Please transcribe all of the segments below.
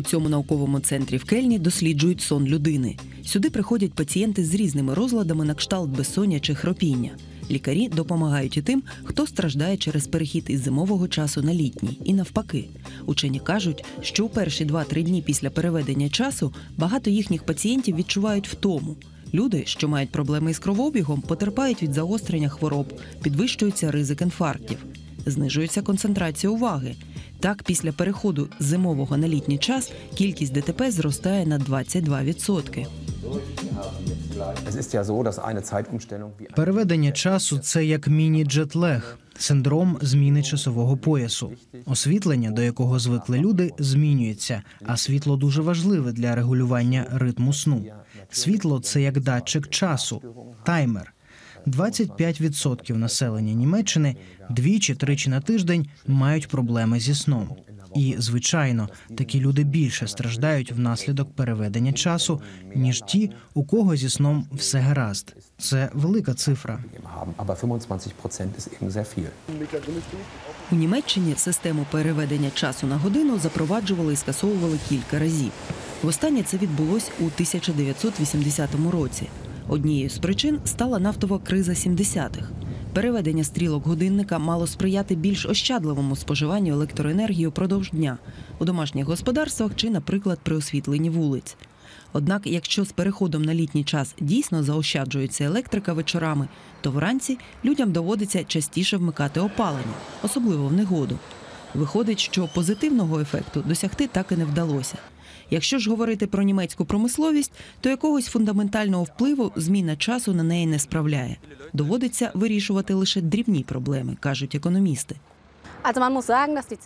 У цьому науковому центрі в Кельні досліджують сон людини. Сюди приходять пацієнти з різними розладами на кшталт безсоння чи хропіння. Лікарі допомагають і тим, хто страждає через перехід із зимового часу на літній, і навпаки. Учені кажуть, що у перші 2-3 дні після переведення часу багато їхніх пацієнтів відчувають втому. Люди, що мають проблеми із кровообігом, потерпають від загострення хвороб, підвищується ризик інфарктів, знижується концентрація уваги. Так, після переходу з зимового на літній час кількість ДТП зростає на 22%. Es ist ja so, dass eine Zeitumstellung wie Переведення часу це як міні-джетлег, синдром зміни часового поясу. Освітлення, до якого звикли люди, змінюється, а світло дуже важливе для регулювання ритму сну. Світло це як датчик часу, таймер. 25% населення Німеччини двічі-тричі на тиждень мають проблеми зі сном. І, звичайно, такі люди більше страждають внаслідок переведення часу, ніж ті, у кого зі сном все гаразд. Це велика цифра. haben. Aber 25 Prozent ist eben sehr viel. У Німеччині систему переведення часу на годину запроваджували і скасовували кілька разів. Востаннє це відбулось у 1980 році. Однією з причин стала нафтова криза 70-х. Переведення стрілок годинника мало сприяти більш ощадливому споживанню електроенергії впродовж дня у домашніх господарствах чи, наприклад, при освітленні вулиць. Однак, якщо з переходом на літній час дійсно заощаджується електрика вечорами, то вранці людям доводиться частіше вмикати опалення, особливо в негоду. Виходить, що позитивного ефекту досягти так і не вдалося. Якщо ж говорити про німецьку промисловість, то якогось фундаментального впливу зміна часу на неї не справляє. Доводиться вирішувати лише дрібні проблеми, кажуть економісти.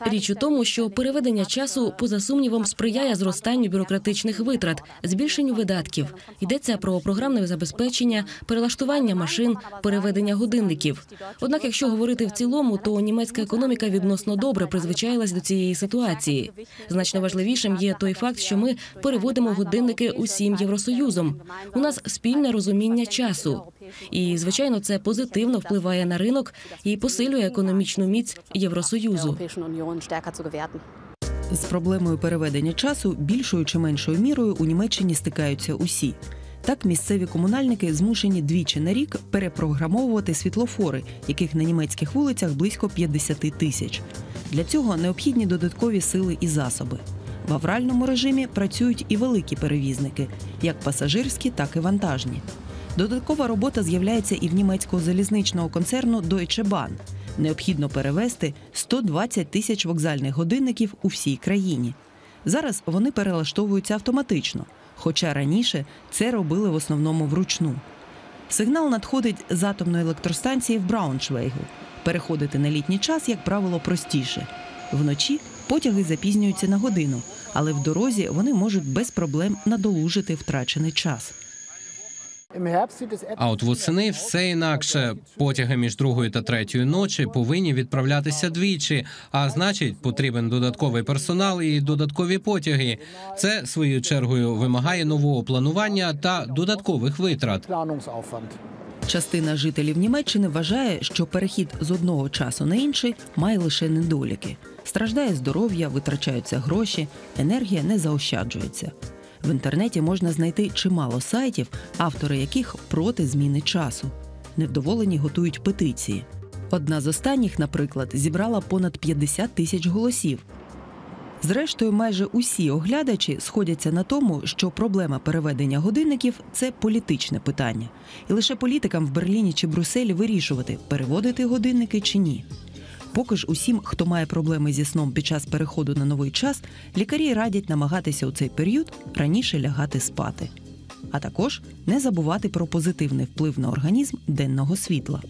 Річ у тому, що переведення часу поза сумнівом сприяє зростанню бюрократичних витрат, збільшенню видатків. Йдеться про програмне забезпечення, перелаштування машин, переведення годинників. Однак, якщо говорити в цілому, то німецька економіка відносно добре призвичаїлась до цієї ситуації. Значно важливішим є той факт, що ми переводимо годинники усім євросоюзом. У нас спільне розуміння часу. І звичайно, це позитивно впливає на ринок і посилює економічну міць Євросоюзу. З проблемою переведення часу більшою чи меншою мірою у Німеччині стикаються усі. Так, місцеві комунальники змушені двічі на рік перепрограмовувати світлофори, яких на німецьких вулицях близько 50 тисяч. Для цього необхідні додаткові сили і засоби. В авральному режимі працюють і великі перевізники, як пасажирські, так і вантажні. Додаткова робота з'являється і в німецького залізничного концерну Deutsche Bahn. Необхідно перевести 120 тисяч вокзальних годинників у всій країні. Зараз вони перелаштовуються автоматично, хоча раніше це робили в основному вручну. Сигнал надходить з атомної електростанції в Брауншвейгу. Переходити на літній час, як правило, простіше. Вночі потяги запізнюються на годину, але в дорозі вони можуть без проблем надолужити втрачений час. А от восени все інакше. Потяги між другою та третьою ночі повинні відправлятися двічі. А значить, потрібен додатковий персонал і додаткові потяги. Це своєю чергою вимагає нового планування та додаткових витрат. Частина жителів Німеччини вважає, що перехід з одного часу на інший має лише недоліки. Страждає здоров'я, витрачаються гроші, енергія не заощаджується. В інтернеті можна знайти чимало сайтів, автори яких проти зміни часу. Невдоволені готують петиції. Одна з останніх, наприклад, зібрала понад 50 тисяч голосів. Зрештою, майже усі оглядачі сходяться на тому, що проблема переведення годинників це політичне питання, і лише політикам в Берліні чи Брюсселі вирішувати, переводити годинники чи ні. Поки ж усім, хто має проблеми зі сном під час переходу на новий час, лікарі радять намагатися у цей період раніше лягати спати. А також не забувати про позитивний вплив на організм денного світла.